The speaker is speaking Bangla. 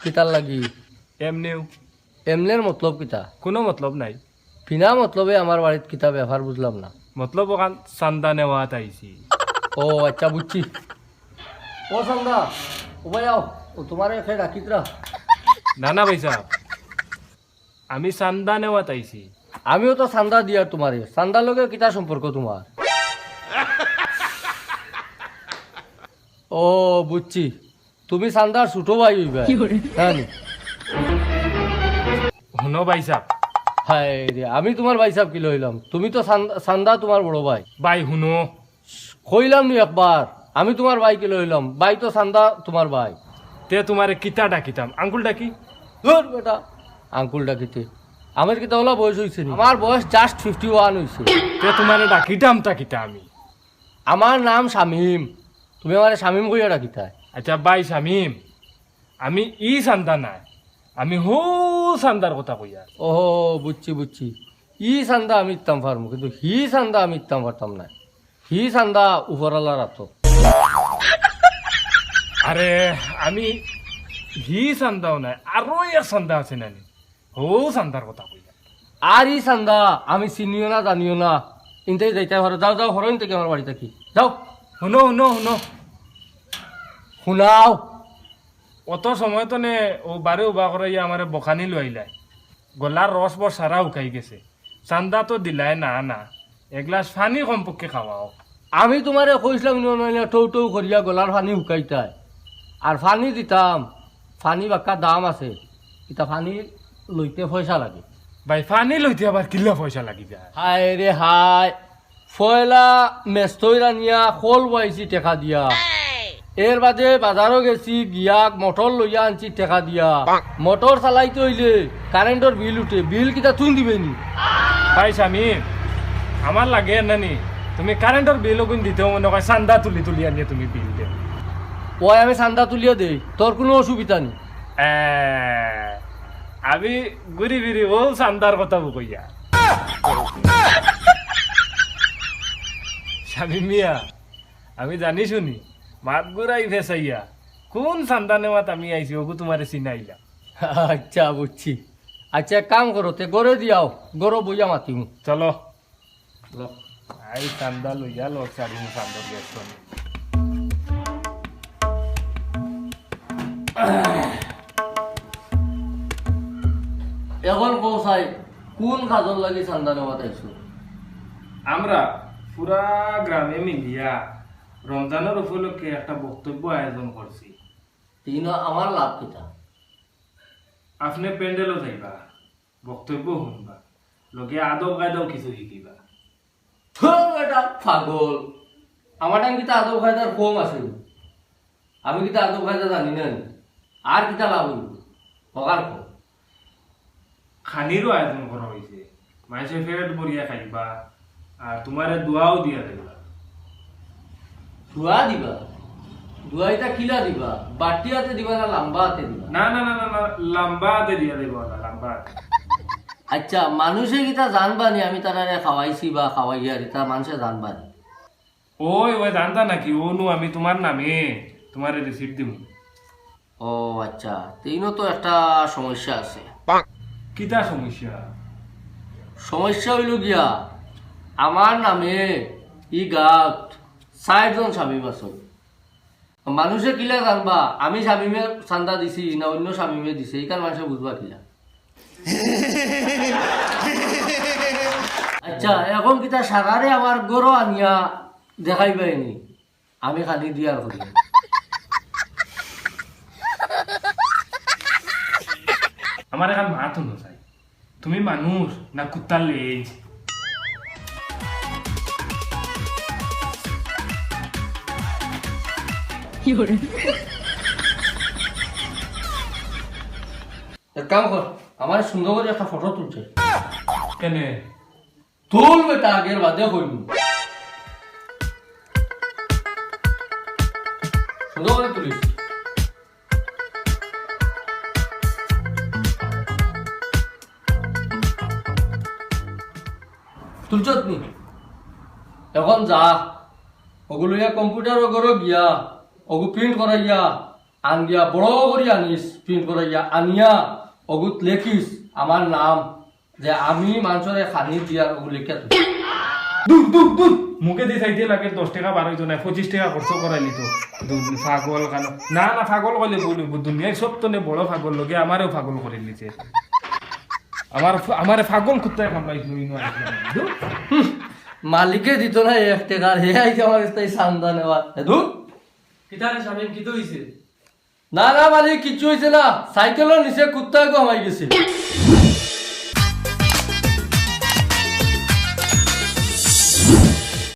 কিতার লাগি? এমনিও। এমনের মতলব কিতা? কোনো মতলব নাই। বিনা মতলবে আমার বাড়িত কিতা ব্যবহার বুঝলাম না। মতলব ওখান চান্দা নেওয়াত আইছি ও আচ্ছা বুঝছি ও সন্ধ্যা ও ভাই আও ও তোমার এখানে ডাকিতরা না না ভাই সাহেব আমি চান্দা নেওয়াত আইছি আমিও তো চান্দা দিয়ার তোমারে চান্দার লগে কিতা সম্পর্ক তোমার ও বুঝছি তুমি চান্দার ছোটো ভাই হইবা। হ্যাঁ? শুনো ভাই সাহেব হায় রে আমি তোমার ভাই সাহেব কি লইলাম তুমি তো চান্দা- চান্দা তোমার বড় ভাই। ভাই শুনো। কইলাম নি একবার আমি তোমার ভাই কি লইলাম ভাই তো চান্দা তোমার ভাই। তে তোমারে কিতা ডাকিতাম? আঙ্গুল ডাকি? ধর বেটা আঙ্কুল ডাকিতে। আমার কিতা ওলা বয়স হয়েছে নি? আমার বয়স জাস্ট ফিফটি ওয়ান হয়েছে তে তোমারে ডাকিতাম তা কিতা আমি? আমার নাম শামিম। তুমি আমার শামিম কইয়া ডাকিতা আচ্ছা ভাই শামিম আমি ই চান্দা নাই। আমি হু চান্দার কথা কইয়া ও বুঝছি বুঝছি ই চান্দা আমি ইত্তাম পারব কিন্তু হি চান্দা আমি ইত্তাম পারতাম না হি চান্দা উপরালা রাত আরে আমি হি চান্দাও নাই আরও এক চান্দা আছে নানি হু চান্দার কথা কইয়া আর ই চান্দা আমি চিনিও না জানিও না। ইনতেই যাইতে পারো যাও যাও হরণ থেকে আমার বাড়ি থাকি। যাও। শুনো শুনো শুনো। শুনাও। অত সময় তো নে ও বারে উবা করে ইয়া আমারে বখানি লইলাই গলার রস বর সারা উকাই গেছে। চান্দা তো দিলাই না না। এগ্লাস পানি কমপক্ষে খাওয়াও আমি তোমারে কইছিলাম নিও নইলে টৌ টৌ করিয়া গলার পানি শুকাইতাই আর পানি দিতাম পানি বাক্কা দাম আছে। এটা পানি লইতে পয়সা লাগে। ভাই পানি লইতে আবার কিল্লা পয়সা লাগি যায়? হায় রে হায় ফয়লা মেস্তইরা নিয়া খোল বয়াইছি টেকা দিয়া। এর বাদে বাজারও গেছি গিয়া মটর লইয়া আনছি টেকা দিয়া। মটর চালাইতে হইলে কারেন্টর বিল উঠে বিল কিটা তুই দিবে নি? ভাই স্বামী আমার লাগে নানি তুমি কারেন্টর বিল গুণ দিতেও মনে হয় চান্দা তুলি তুলি আনিয়ে তুমি বিল দে ওই আমি চান্দা তুলিয়া দেই তোর কোনো অসুবিধা নেই এ, আমি ঘুরি ফিরি ও চান্দার কথা কইয়া। স্বামী মিয়া আমি জানি শুনি মাত গুড়াই ফেসাইয়া কোন চান্দা নেওয়াত আমি আইছি ওগু তোমারে চিনাইলা। আচ্ছা বুঝছি। আচ্ছা এক কাম করো তে গড়ে দিয়াও গড় বইয়া মাতিম। চলো। আই চান্দা লইয়া লোক চারি চান্দা ব্যস্ত এখন পৌঁছাই কোন কাজল লাগি চান্দা নেওয়া তাইছো আমরা পুরা গ্রামে মিলিয়া রমজানের উপলক্ষে একটা বক্তব্য আয়োজন করছি। তিন আমার লাভ কিটা? আপনি প্যান্ডেলও যাইবা বক্তব্য শুনবা লগে আদব কায়দাও কিছু শিকিবা। বেটা পাগল। আমার টাইম কিতা আদব খায়দার কম আছে? আমি কিতা আদব খায়দা জানি না আর কিতা লাভ হইব? পকার কম। খানিরও আয়োজন করা হয়েছে মাইসে ফেট বরিয়া খাইবা আর তোমারে দোয়াও দিয়া দেবা। ধুয়া দিবা। ধুয়া এটা কিলা দিবা? বাটিয়াতে দিবা না লাম্বা হাতে দিবা? না না না না লম্বা হাতে দিয়া দেবা না লম্বা আচ্ছা মানুষে কিতা জানবা নি আমি তারারে খাওয়াইছি বা খাওয়াইয়া তা মানুষে জানবা নি ওই ওই জানতা নাকি? ও নু আমি তোমার নামে তোমারে রিসিপ্ট দিব ও আচ্ছা তিনও তো একটা সমস্যা আছে। কিতা সমস্যা? সমস্যা হইল গিয়া আমার নামে ই গাত ষাটজন স্বামীম আছে মানুষে কিলা জানবা? আমি স্বামীমে চান্দা দিছি না অন্য স্বামীমে দিছে? এইকার মানুষে বুঝবা কিলা? আচ্ছা এখন কিতা সারারে আমার গরো আনিয়া দেখাইবাইনি আমি খালি দিয়ার করি আমার এখন মাত চাই। তুমি মানুষ না কুত্তার লেজ? এক কাম কর, আমার সুন্দর একটা ফটো তুলছে। কেনে? আগের বাদে সুন্দর নি এখন যা। ওগুলো কম্পিউটার ওগরো গিয়া। ওগু প্রিন্ট করাইয়া আন গিয়া বড় করে আনিস প্রিন্ট করাইয়া আনিয়া অগুত লেখিস আমার নাম যে আমি মানুষের খানি দিয়ার ওগুলো লিখে। দূর দূর দূর মুখে দিয়ে চাইতে লাগে দশ টাকা বারো জন পঁচিশ টাকা খরচ করাইলি তো দূর, পাগল খান না না কইলে বলব দুনিয়ায় সব তো নে বড় পাগল লগে আমারও পাগল করে নিছে। আমার আমার পাগল কুত্তায় আইছে। মালিকে দিত না এক টাকার হে আইছে আমার চান্দা নেওয়া। ধুর কিতারে সামিম কি হইছে না না মালিক কিচ্ছু হয়েছে না? সাইকেলও নিচে কুত্তা ঘামাই গেছে